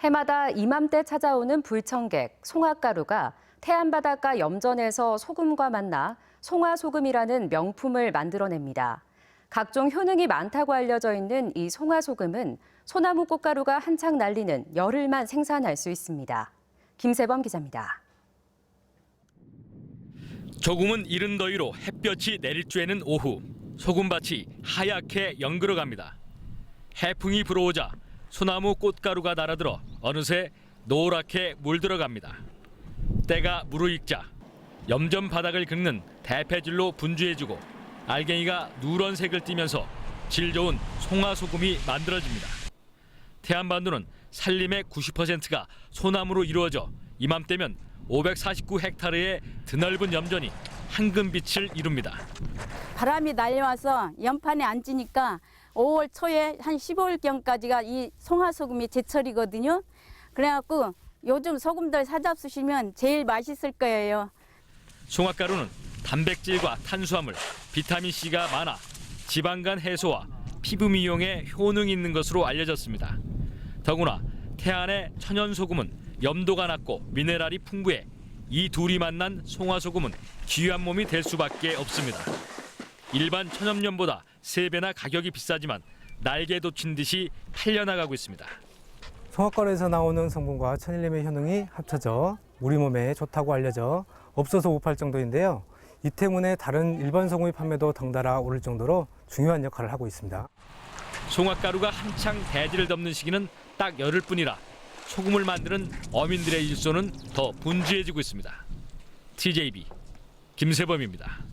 해마다 이맘때 찾아오는 불청객, 송화가루가 태안바닷가 염전에서 소금과 만나 송화소금이라는 명품을 만들어냅니다. 각종 효능이 많다고 알려져 있는 이 송화소금은 소나무 꽃가루가 한창 날리는 열흘만 생산할 수 있습니다. 김세범 기자입니다. 조금은 이른 더위로 햇볕이 내릴 쬐는 오후 소금밭이 하얗게 연그러갑니다. 해풍이 불어오자 소나무 꽃가루가 날아들어 어느새 노랗게 물들어갑니다. 때가 무르익자 염전 바닥을 긁는 대패질로 분주해지고 알갱이가 누런 색을 띠면서 질 좋은 송화소금이 만들어집니다. 태안반도는 산림의 90%가 소나무로 이루어져 이맘때면 549헥타르의 드넓은 염전이 황금빛을 이룹니다. 바람이 날려와서 연판에 앉으니까 5월 초에 한 15일경까지가 이 송화소금이 제철이거든요. 그래갖고 요즘 소금들 사잡수시면 제일 맛있을 거예요. 송화가루는 단백질과 탄수화물, 비타민 C가 많아 지방간 해소와 피부 미용에 효능이 있는 것으로 알려졌습니다. 더구나 태안의 천연 소금은 염도가 낮고 미네랄이 풍부해 이 둘이 만난 송화소금은 귀한 몸이 될 수밖에 없습니다. 일반 천연염보다 세배나 가격이 비싸지만 날개 돋친 듯이 팔려나가고 있습니다. 송화가루에서 나오는 성분과 천일염의 효능이 합쳐져 우리 몸에 좋다고 알려져 없어서 못팔 정도인데요. 이 때문에 다른 일반 소금의 판매도 덩달아 오를 정도로 중요한 역할을 하고 있습니다. 송화가루가 한창 대지를 덮는 시기는 딱 열흘 뿐이라 소금을 만드는 어민들의 일손은 더 분주해지고 있습니다. TJB 김세범입니다.